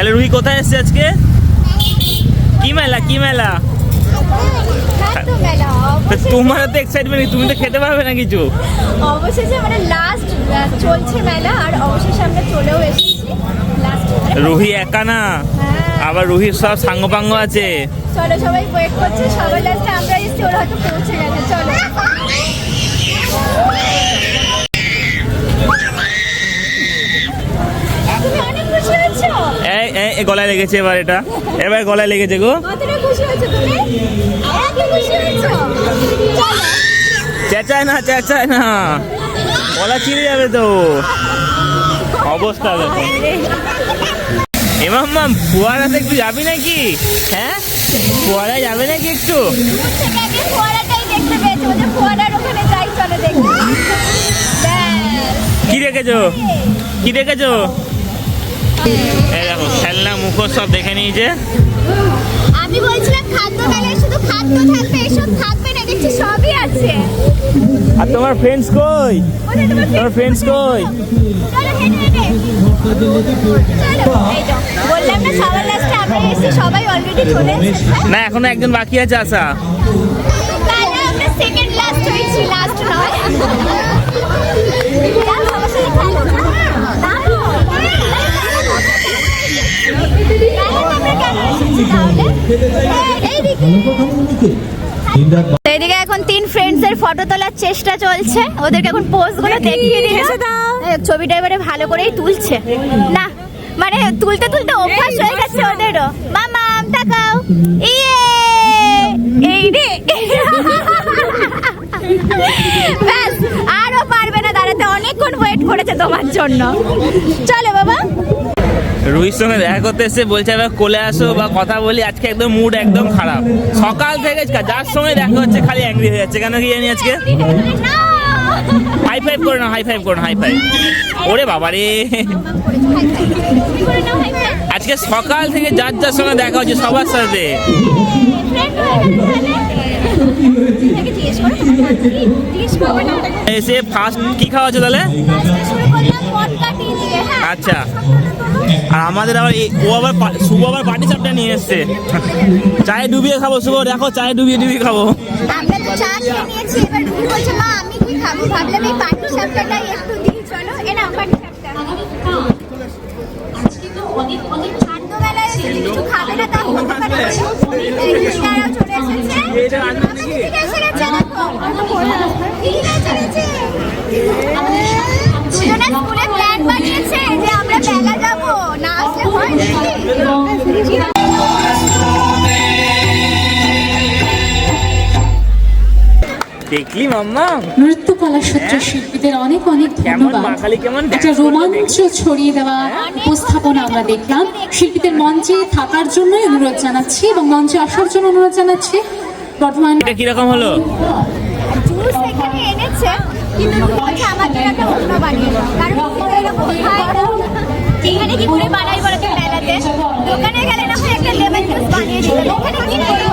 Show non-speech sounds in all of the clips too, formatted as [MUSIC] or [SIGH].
তাহলে রুহি কোথায় এসছে আজকে? কি মেলা কি মেলা? তোমার তো এক্সাইটমেন্ট তুমি তো খেতে পারবে না কিছু। অবশেষে মানে লাস্ট চলছে মেলা আর অবশেষে আমরা চলেও এসেছি। রুহি একা না? আবার রুহির সব সাঙ্গ পাঙ্গ আছে? চলো সবাই ওয়েট করছে সবাই লাস্টে আমরা এসেছি ওরা হয়তো পৌঁছে গেছে চলো। গলায় লেগেছে এবার এটা। এবার গলায় লেগেছে গো। চেঁচায় না চেঁচায় না। গলা ছিঁড়ে যাবে তো। অবস্থা দেখো। এমাম মাম ফুয়ারাতে একটু যাবি নাকি? হ্যাঁ? ফুয়ারায় যাবে নাকি একটু? কি রেখেছো কি রেখেছো এই দেখো খেলনা মুখোশ সব দেখে নিয়েছে আমি বলছিলাম খাদ্য শুধু খাদ্য থাকবে এসব থাকবে না দেখছি সবই আছে। আর তোমার ফ্রেন্ডস কই? তোমার ফ্রেন্ডস কই? না সবার লাস্টে আমরা এসেছি সবাই অলরেডি চলে এসেছে। না এখনও একজন বাকি আছে আসা আমরা সেকেন্ড লাস্ট হয়েছি লাস্ট নয়। এদিকে এখন তিন ফ্রেন্ডস এর ফটো তোলার চেষ্টা চলছে। ওদেরকে এখন পোজগুলো দেখিয়ে দিই ছবিটা এবারে ভালো করেই তুলছে। না মানে তুলতে তুলতে অভ্যাস হয়ে গেছে ওদেরও। মামাম তাকাও ইয়ে! এই রে। ব্যাস আরও পারবে না দাঁড়াতে। অনেকক্ষণ ওয়েট করেছে তোমার জন্য। চলো বাবা। রুহির সঙ্গে দেখা করতে এসে বলছে এবার কোলে আসো বা কথা বলি। আজকে একদম মুড একদম খারাপ। সকাল থেকে যার সঙ্গে দেখা হচ্ছে খালি অ্যাংরি হয়ে যাচ্ছে। কেন কি জানি আজকে? হাই ফাইভ করে না হাই ফাইভ করে না হাই ফাইভ ওরে বাবা রে। আজকে সকাল থেকে যার যার সঙ্গে দেখা হচ্ছে সবার সাথে। এসে ফার্স্ট কি খাওয়া হচ্ছে তাহলে? আচ্ছা। আর আমাদের আবার এই- ও আবার শুভ আবার পাটি চাপটা নিয়ে এসছে। চায়ে ডুবিয়ে খাব শুভ দেখো চায়ে ডুবিয়ে ডুবিয়ে খাব। দেখলি মাম্মা? নৃত্যকলা সূত্র শিল্পীদের অনেক অনেক ধন্যবাদ। একটা রোমাঞ্চ ছড়িয়ে দেওয়া উপস্থাপনা আমরা দেখলাম। শিল্পীদের মঞ্চে থাকার জন্যই অনুরোধ জানাচ্ছি এবং মঞ্চে আসার জন্য অনুরোধ জানাচ্ছি। বর্তমান এটা কীরকম হলো? এখানে কি করে বানাই বলো তো? মেলাতে দোকানে গেলে না হয় একটা লেমন জুস বানিয়ে এখানে কি করব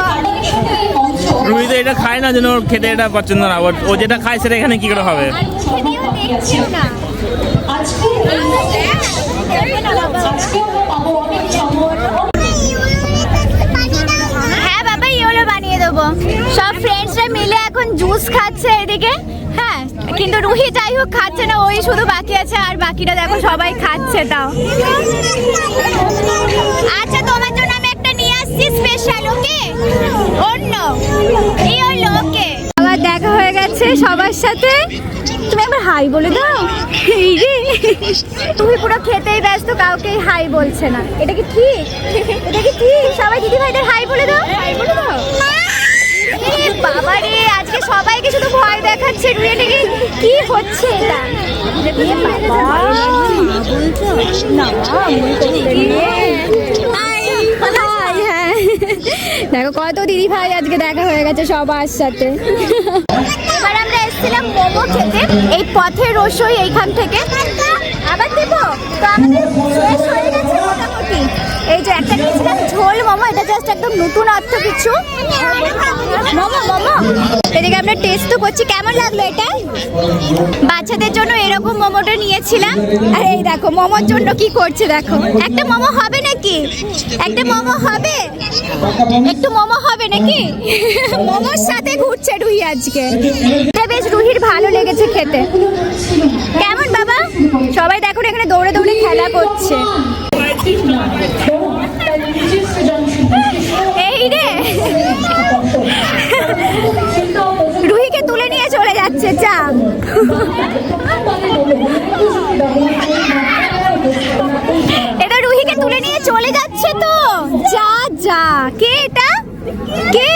তো এটা খায় না যেন খেতে এটা পছন্দ না। ও যেটা খায় সেটা এখানে কি করে হবে। হ্যাঁ বাবা বানিয়ে দেবো। সব ফ্রেন্ডসরা মিলে এখন জুস খাচ্ছে এদিকে। কিন্তু রুহি যাই হোক, খাচ্ছে না, ওই শুধু বাকি আছে, আর বাকিটা দেখো, সবাই খাচ্ছে তাও। আচ্ছা তোমার জন্য আমি একটা নিয়ে আসছি স্পেশাল ওকে? অন্য। এই হলো, ওকে। আবার দেখা হয়ে গেছে সবার সাথে। তুমি একবার হাই বলে দাও। এই রে। তুমি পুরো খেতেই ব্যস্ত কাউকে হাই বলছে না। এটা কি ঠিক? এটা কি ঠিক? সবাই দিদি ভাইদের হাই বলে দাও হাই বলে দাও। এ বাবা রে আজকে সবাইকে শুধু ভয় দেখাচ্ছে রুয়ে থেকে কি হচ্ছে এটা? দেখো, কত দিদি ভাই আজকে দেখা হয়ে গেছে সবার সাথে। এবার আমরা এসেছিলাম মোমো খেতে, এই পথের রসই এইখান থেকে। আবার দেবো? তো আমাদের এই যে একটা নিয়েছিলাম ঝোল মোমো, এটা জাস্ট একদম নতুন অর্থ কিছু। মোমো মোমো। এদিকে আমরা টেস্ট তো করছি। কেমন লাগল এটা? বাচ্চাদের জন্য এরকম মোমোটা নিয়েছিলাম। আর এই দেখো, মোমোর জন্য কি করছে দেখো। একটা মোমো হবে নাকি? একটা মোমো হবে? একটু মোমো হবে নাকি? মোমোর সাথে ঘুরছে রুহি আজকে। বেশ রুহির ভালো লেগেছে খেতে। কেমন বাবা? সবাই দেখো এখানে দৌড়ে দৌড়ে খেলা করছে। রুহিকে তুলে নিয়ে চলে যাচ্ছে যা। এটা রুহিকে তুলে নিয়ে চলে যাচ্ছে তো? যা যা। কে এটা? কে?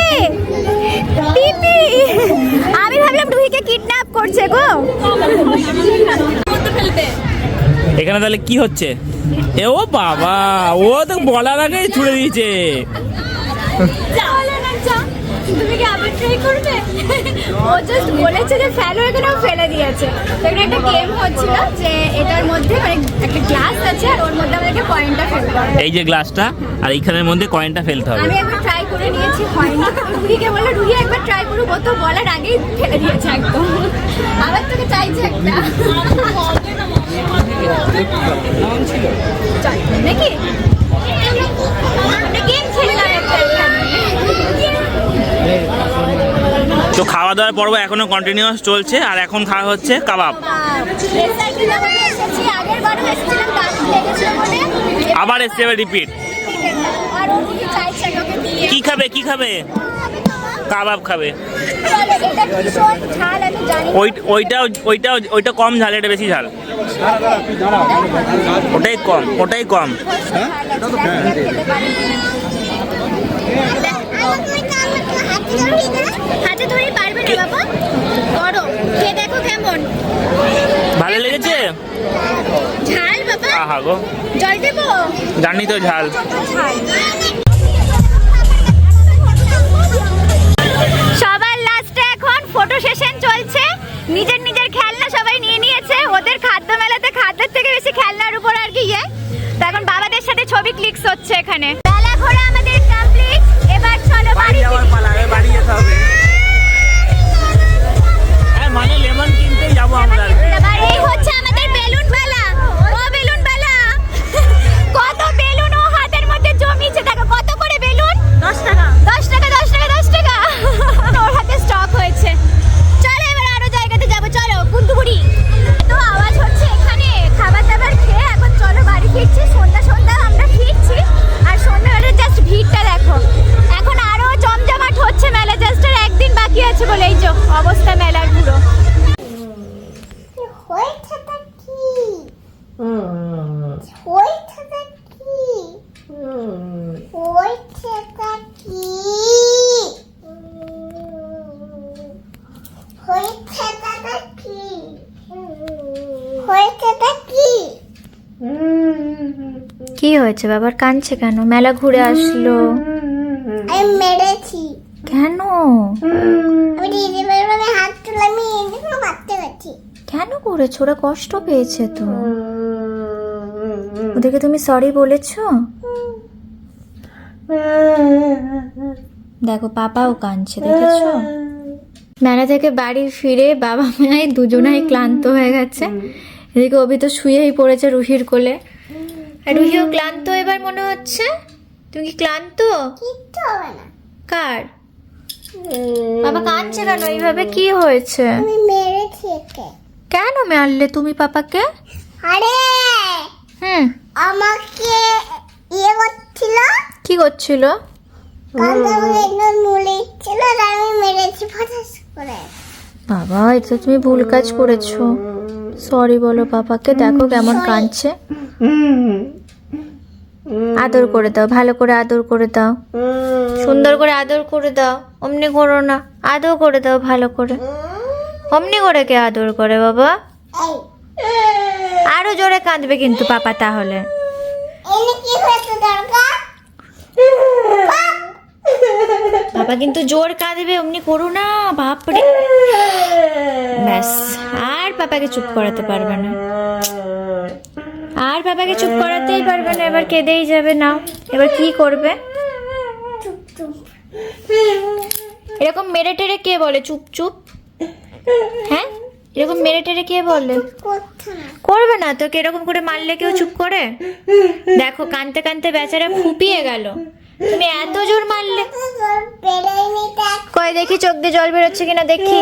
পিপি। আমি ভাবলাম রুহিকে কিডন্যাপ করছে গো। এখানে তাহলে কি হচ্ছে? এ ও বাবা ও তো বলার আগে ছুড়ে দিয়েছে। ট্রাই করবে? ও জাস্ট বলেছে যে ফেলো এখানে ফেলে দিয়েছে। তো এখানে একটা গেম হচ্ছিল যে এটার মধ্যে মানে একটা গ্লাস আছে আর ওর মধ্যে আমাদেরকে পয়েন্টটা ফেলতে হবে। এই যে গ্লাসটা আর এইখানের মধ্যে কয়েনটা ফেলতে হবে। আমি একবার ট্রাই করে নিয়েছি হয়নি রুহিকে বলল রুহি একবার ট্রাই করুক ও তো বলার আগেই ফেলে দিয়েছে একদম। আবার তোকে চাইছে একটা। নাকি আমরা গেম খেললাম একটা এখানে। তো খাওয়া দাওয়ার পর্ব এখনও কন্টিনিউয়াস চলছে আর এখন খাওয়া হচ্ছে কাবাব। আবার এসেছি এসছে রিপিট কি খাবে কি খাবে? কাবাব খাবে। চলো, এটা ভীষণ ঝাল আমি জানি না। ওই ওইটা কম ঝাল এটা বেশি ঝাল। ওটাই কম ওটাই কম। হাতে ধরে পারবে না বাবা। করো খেয়ে দেখো কেমন? ভালো লেগেছে? ঝাল বাবা। আহা গো। জল দেবো? জানি তো ঝাল। সবার লাস্টে এখন ফটো সেশন চলছে। নিজের নিজের খেলনা সবাই নিয়ে নিয়েছে। ওদের খাদ্য মেলাতে খাদ্যের থেকে বেশি খেলনার উপর আর কি ইয়ে। তো এখন বাবাদের সাথে ছবি ক্লিকস হচ্ছে এখানে। মেলা ঘোরা আমাদের কমপ্লিট চলো বাড়ি ফিরি। বাড়ি যেতে হবে হ্যাঁ মানে লেমন কিনতে যাব আমরা এই হচ্ছে আমাদের কি হয়েছে? বাবার কাঁদছে কেন? মেলা ঘুরে আসলো। আমি মেরেছি। কেন? হাত কেন করেছ? ওরা কষ্ট পেয়েছে তো। ওদেরকে তুমি সরি বলেছ? দেখো পাপাও কাঁদছে দেখেছ? মেলা থেকে বাড়ি ফিরে বাবা মাই দুজনাই ক্লান্ত হয়ে গেছে। এদিকে অভি তো শুয়েই পড়েছে রুহির কোলে। আর রুহিও ক্লান্ত এবার মনে হচ্ছে? তুমি কি ক্লান্ত? কিচ্ছু হবে না। কার? বাবা কাঁদছে কেন? এইভাবে কি হয়েছে? আমি মেরেছি একে। কেন মারলে তুমি পাপাকে? আরে! হুম। আমাকে ইয়ে করছিল? কি করছিল? বাবা এটা তুমি ভুল কাজ করেছ। সরি বলো পাপাকে দেখো কেমন কাঁদছে। আদর করে দাও ভালো করে আদর করে দাও। সুন্দর করে আদর করে দাও অমনি করো না। আদর করে দাও ভালো করে। অমনি করে কে আদর করে বাবা? আরও জোরে কাঁদবে কিন্তু পাপা তাহলে। কি হয়েছে দরকার বাবা কিন্তু জোর কাঁদবে, অমনি করো না, বাপরে। ব্যাস, আর পাপাকে চুপ করাতে পারবে না। আর বাবাকে চুপ করাতেই পারবে না, এবার কেঁদেই যাবে না এবার কি করবে? এরকম মেরে টেরে কে বলে চুপ চুপ হ্যাঁ? এরকম মেরে টেরে কে বলে? করবে না তোকে, এরকম করে মারলে কেউ চুপ করে? দেখো কানতে কানতে বেচারা ফুপিয়ে গেল। তুমি এত জোর মারলে। কয় দেখি চোখ দিয়ে জল বেরোচ্ছে কিনা দেখি।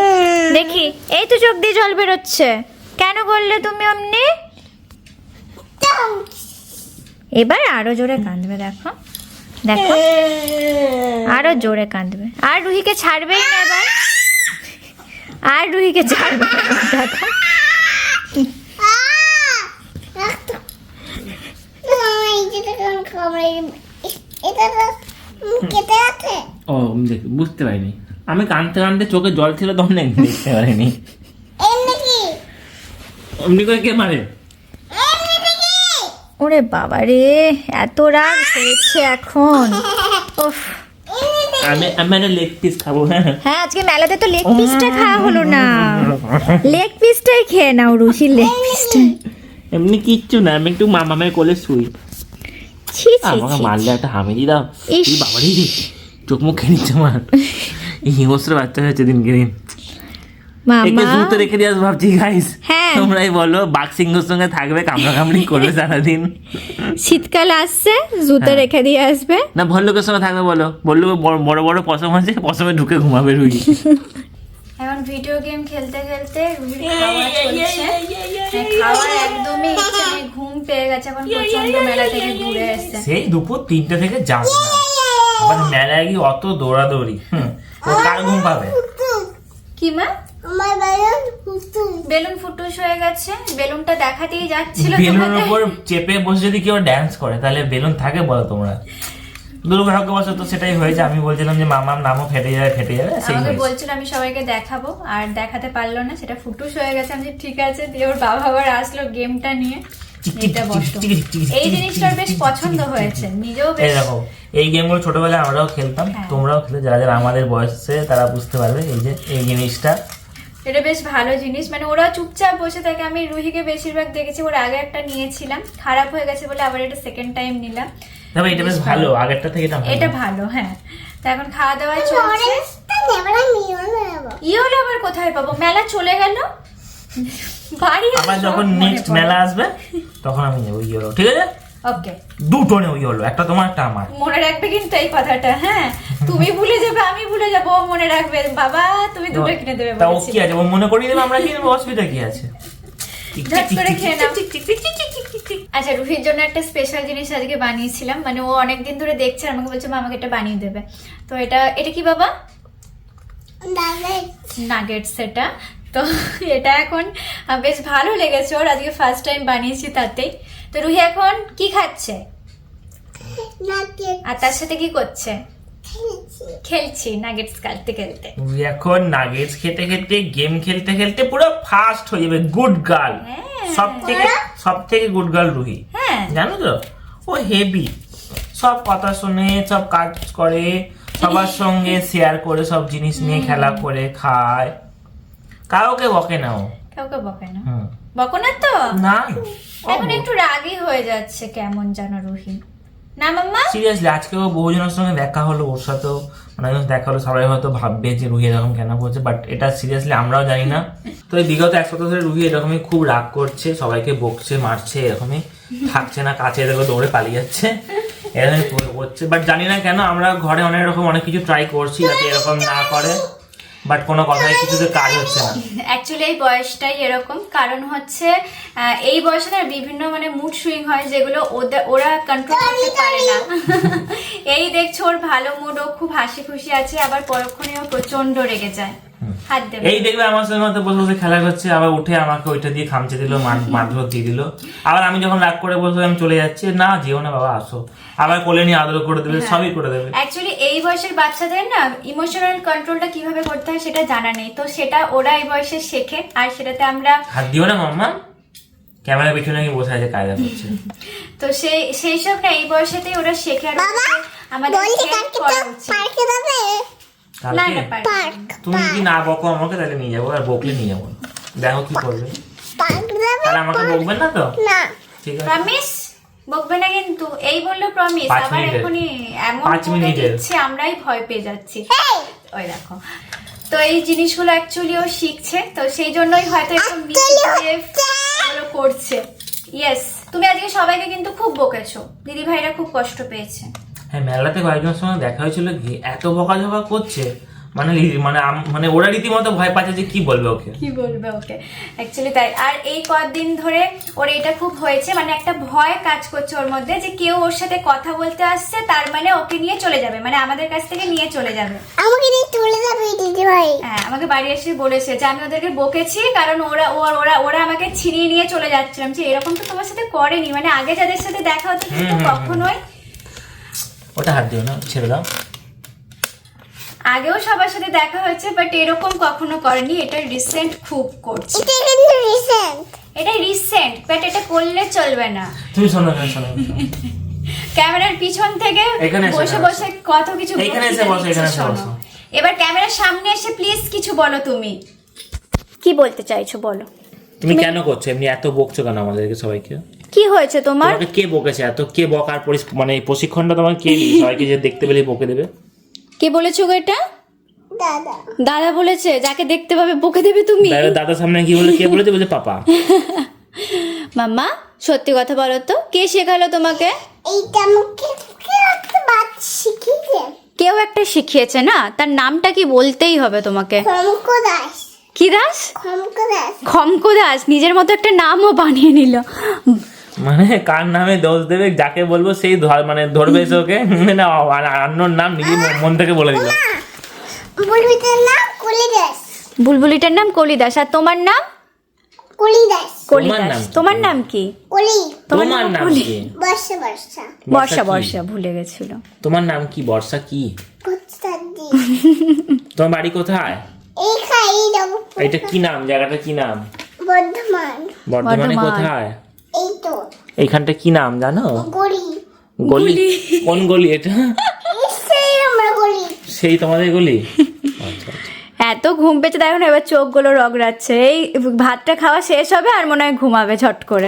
দেখি এই তো চোখ দিয়ে জল বেরোচ্ছে। কেন করলে তুমি অমনি? এবার আরও জোরে কাঁদবে দেখো। দেখো। আরও জোরে কাঁদবে। আর রুহিকে ছাড়বেই না এবার। আর রুহিকে ছাড়বে না, দেখো। এটা আছে। ও দেখ বুঝতে পারিনি। আমি কানতে কানতে চোখে জল ছিল তখন দেখতে পারিনি। এমনি অমনি করে কে মারে? ওরে বাবা রে এত রাগ হয়েছে এখন। [LAUGHS] উফ। আমি আমি একটা লেগ পিস খাব হ্যাঁ। হ্যাঁ আজকে মেলাতে তো লেগ পিসটা খাওয়া [LAUGHS] হলো না। লেগ পিসটাই খেয়ে নাও রুহি লেগ পিসটাই এমনি কিচ্ছু না আমি একটু মামামের কোলে শুই। ছি ছি আমাকে ছি মারলে একটা দাও। ইস। এই রে চোখ মুখ খেয়ে নিচ্ছে আমার। এই হিংস্র বাচ্চা হয়েছে দিনকে দিন। একে মামা জুতো রেখে দিয়ে আসব ভাবছি গাইস হ্যাঁ। তোমরাই বলো বাঘ সিংহর সঙ্গে থাকবে কামড়া কামড়ি করবে সারাদিন। শীতকাল আসছে জুতো হ্যাঁ। রেখে দিয়ে আসবে। না ভল্লুকের সঙ্গে থাকবে বলো। বলল বড় বড় পশম আছে পশমে ঢুকে ঘুমাবে রুই [LAUGHS] এখন ভিডিও গেম খেলতে খেলতে রুহির খাওয়া চলছে। খাওয়ার একদমই ইচ্ছে নেই ঘুম পেয়ে গেছে এখন প্রচণ্ড মেলা থেকে ঘুরে এসছে। সেই দুপুর তিনটে থেকে যাও না। আবার মেলায় গিয়ে অত দৌড়াদৌড়ি হুম ও কার ঘুম পাবে? কি মা? আমার বেলুন ফুটুস। হয়ে গেছে বেলুনটা দেখাতেই যাচ্ছিল বেলুনের। উপর চেপে বসে যদি কেউ ড্যান্স করে তাহলে বেলুন থাকে বলো তোমরা। দুর্ভাগ্যবশত সেটাই হয়েছে। আমি বলছিলাম যে মামার নামও ফেটে যাবে ফেটে যাবে সেই আমাকে বলছিল আমি সবাইকে দেখাবো আর দেখাতে পারল না সেটা ফুটুস হয়ে গেছে। আমি ঠিক আছে দিয়ে ওর বাবা আবার আসলো গেমটা নিয়ে। এই জিনিসটার বেশ পছন্দ হয়েছে নিজেও বেশ দেখো এই গেমগুলো ছোটবেলায় আমরাও খেলতাম হ্যাঁ। তোমরাও খেলে যারা যারা আমাদের বয়সে তারা বুঝতে পারবে এই যে এই জিনিসটা। এটা বেশ ভালো জিনিস মানে ওরা চুপচাপ বসে থাকে। আমি রুহিকে বেশিরভাগ দেখেছি ওর আগে একটা নিয়েছিলাম খারাপ হয়ে গেছে বলে আবার এটা সেকেন্ড টাইম নিলাম। তবে এটা বেশ ভালো। আগেরটা থেকে এটা ভালো। এটা ভালো হ্যাঁ। তো এখন খাওয়া দাওয়া চলছে। অরেঞ্জটা নেবার মিও নেব। ই হলো আবার কোথায় পাবো? মেলা চলে গেল। বাড়ি আবার যখন নেক্সট মেলা আসবে তখন আমি নেব ইয়েলো ঠিক আছে? ওকে। দুটো নেব ইয়েলো একটা তোমার একটা আমার। মনে রাখবে কিন্তু এই কথাটা হ্যাঁ। তুমি ভুলে যাবে আমি ভুলে যাব। মনে রাখবে বাবা তুমি দুটো কিনে দেবে তা ও কি আছে? ও মনে করিয়ে দেবে আমরা কি নেব অসুবিধা কি আছে? ঝট করে খেয়ে নাও। আচ্ছা রুহির জন্য একটা স্পেশাল জিনিস আজকে বানিয়েছিলাম। মানে ও অনেকদিন ধরে দেখছে আর আমাকে বলছে মা আমাকে এটা বানিয়ে দেবে। তো এটা এটা কি বাবা? নাগেটস এটা। তো [LAUGHS] এটা এখন বেশ ভালো লেগেছে ওর। আজকে ফার্স্ট টাইম বানিয়েছি তাতেই। তো রুহি এখন কি খাচ্ছে? আর তার সাথে কি করছে? খেলছি। খেলছি নাগেটস খেলতে খেলতে। তুমি এখন নাগেটস খেতে খেতে গেম খেলতে খেলতে পুরো ফাস্ট হয়ে যাবে গুড গার্ল। সব থেকে সব থেকে গুড গার্ল রুহি। হ্যাঁ। জানো তো? ও হেভি সব কথা শুনে সব কাজ করে সবার সঙ্গে শেয়ার করে সব জিনিস নিয়ে খেলা করে খায়। কাউকে বকে না ও। কাউকে বকে না। বকো না তো? না। এখন একটু রাগী হয়ে যাচ্ছে কেমন যেন রুহি। না, মাম্মা? সিরিয়াসলি আজকে ও বহুজনের সঙ্গে দেখা হলো, ওর সাথেও। অনেকজন দেখা হলো, সবাই হয়তো ভাববে যে রুহি এরকম কেন করছে বাট এটা সিরিয়াসলি আমরাও জানি না। তো এই বিগত এক সপ্তাহ ধরে রুহি এরকমই খুব রাগ করছে, সবাইকে বকছে, মারছে, এরকমই থাকছে না, কাছে দেখো দৌড়ে পালিয়ে যাচ্ছে, এরকমই করছে বাট জানি না কেন, আমরা ঘরে অনেক রকম অনেক কিছু ট্রাই করছি যাতে এরকম না করে। বাট কোনো কথায় কিছুতে কাজ হচ্ছে না। অ্যাকচুয়ালি এই বয়সটাই এরকম। কারণ হচ্ছে আহ, এই বয়সে না বিভিন্ন মানে মুড সুইং হয় যেগুলো ওদের ওরা কন্ট্রোল করতে পারে না। [LAUGHS] এই দেখছ ওর ভালো মুড ও খুব হাসি খুশি আছে আবার পরক্ষণে ও প্রচণ্ড রেগে যায়। এই দেখবে আমার সঙ্গে মতো বসে বসে খেলা করছে আবার উঠে আমাকে ওইটা দিয়ে খামচে দিল মারধর দিয়ে দিল। আবার আমি যখন রাগ করে আমি চলে যাচ্ছি না যেও না বাবা আসো। আবার কোলে নিয়ে আদর করে দেবে সবই করে দেবে। অ্যাকচুয়ালি এই বয়সের বাচ্চাদের না ইমোশনাল কন্ট্রোলটা কীভাবে করতে হয় সেটা জানা নেই। তো সেটা ওরা এই বয়সে শেখে আর সেটাতে আমরা হাত দিও না মাম্মা। ক্যামেরার পিছনে গিয়ে বসে আছে কায়দা করছে। তো সেই সেই সব না এই বয়সেতেই ওরা শেখে আর আমাদের পার্কে যাবে? কালকে তুমি যদি না বকো আমাকে তাহলে নিয়ে যাব। আর বকলে নিয়ে যাব। দেখো কি করবে। তাহলে আমাকে বকবেন না তো? ঠিক আছে। প্রমিস বকবে না কিন্তু। এই বলল প্রমিস আবার এখনই এমন পাঁচ বকে দিচ্ছে আমরাই ভয় পেয়ে যাচ্ছি। ওই দেখো। তো এই জিনিসগুলো অ্যাকচুয়ালি ও শিখছে তো সেই জন্যই হয়তো একটু করছে। ইয়েস তুমি আজকে সবাইকে কিন্তু খুব বকেছো। দিদি ভাইরা খুব কষ্ট পেয়েছে। হ্যাঁ মেলাতে কয়েকজন সময় দেখা হয়েছিল কি এত বকাঝকা করছে। মানে মানে মানে ওরা রীতিমতো ভয় পাচ্ছে যে কি বলবে ওকে। কি বলবে ওকে? অ্যাকচুয়ালি তাই। আর এই কদিন ধরে ওর এটা খুব হয়েছে মানে একটা ভয় কাজ করছে ওর মধ্যে যে কেউ ওর সাথে কথা বলতে আসছে তার মানে ওকে নিয়ে চলে যাবে মানে আমাদের কাছ থেকে নিয়ে চলে যাবে। আমাকে নিয়ে চলে যাবে দিদি ভাই। হ্যাঁ আমাকে বাড়ি এসে বলেছে যে আমি ওদেরকে বকেছি কারণ ওরা ওরা ওরা ওরা আমাকে ছিনিয়ে নিয়ে চলে যাচ্ছিলাম। যে এরকম তো তোমার সাথে করেনি মানে আগে যাদের সাথে দেখা হতো কিন্তু। কখনোই ওটা হাত দিও না ছেড়ে দাও। আগেও সবার সাথে দেখা হয়েছে বাট এরকম কখনো করেনি। এটা রিসেন্ট খুব করছে। এটা কিন্তু রিসেন্ট এটা রিসেন্ট বাট এটা করলে চলবে না। তুমি শোনো শোনো শোনো। ক্যামেরার পিছন থেকে বসে বসে। কত কিছু এখানে এসে বসো, এখানে এসে শোনো। বসো। এবার ক্যামেরার সামনে এসে প্লিজ কিছু বলো তুমি। কি বলতে চাইছো বলো। তুমি কেন করছ? এমনি এত বকছো কেন আমাদেরকে সবাইকে? কি হয়েছে তোমার? তোমাকে কে বকেছে? এত কে বকার মানে এই প্রশিক্ষণটা তোমাকে কে দিয়েছে [LAUGHS] সবাইকে যে দেখতে পেলে বকে দেবে। কে বলেছ গো এটা? দাদা। দাদা বলেছে যাকে দেখতে পাবে বকে দেবে তুমি। দাদা সামনে কি বলে কে বলেছে? বলে পাপা। [LAUGHS] মাম্মা সত্যি কথা বলো তো কে শেখালো তোমাকে? এইটা আমাকে শিখিয়েছে? কেউ একটা শিখিয়েছে না? তার নামটা কি বলতেই হবে তোমাকে? খমক দাস। কি দাস? খমক দাস। খমক দাস নিজের মতো একটা নামও বানিয়ে নিল। মানে কার নামে দোষ দেবে যাকে বলব সেই ধর- মানে ধরবে এসে ওকে। না অন্যর নাম নিজে মন থেকে বলে দিল বুলবুলিটার নাম কলি দাস আর তোমার নাম? তোমার নাম কি? তোমার নাম কি? কলি। তোমার নাম কলি। বর্ষা বর্ষা। বর্ষা বর্ষা ভুলে গেছিল। তোমার নাম কি? বর্ষা কি? [LAUGHS] তোমার বাড়ি কোথায়? এই খাই যাব এটা কি নাম? জায়গাটা কি নাম? বর্ধমান বর্ধমানে। কোথায়? এই তো এইখানটা কি নাম জানো? গলি। গলি? কোন গলি এটা? সেই আমরা গলি। সেই তোমাদের গলি? [LAUGHS] আচ্ছা আচ্ছা। এত ঘুম পেয়েছে দেখো না এবার চোখগুলো রগড়াচ্ছে। এই ভাতটা খাওয়া শেষ হবে আর মনে হয় ঘুমাবে ঝট করে।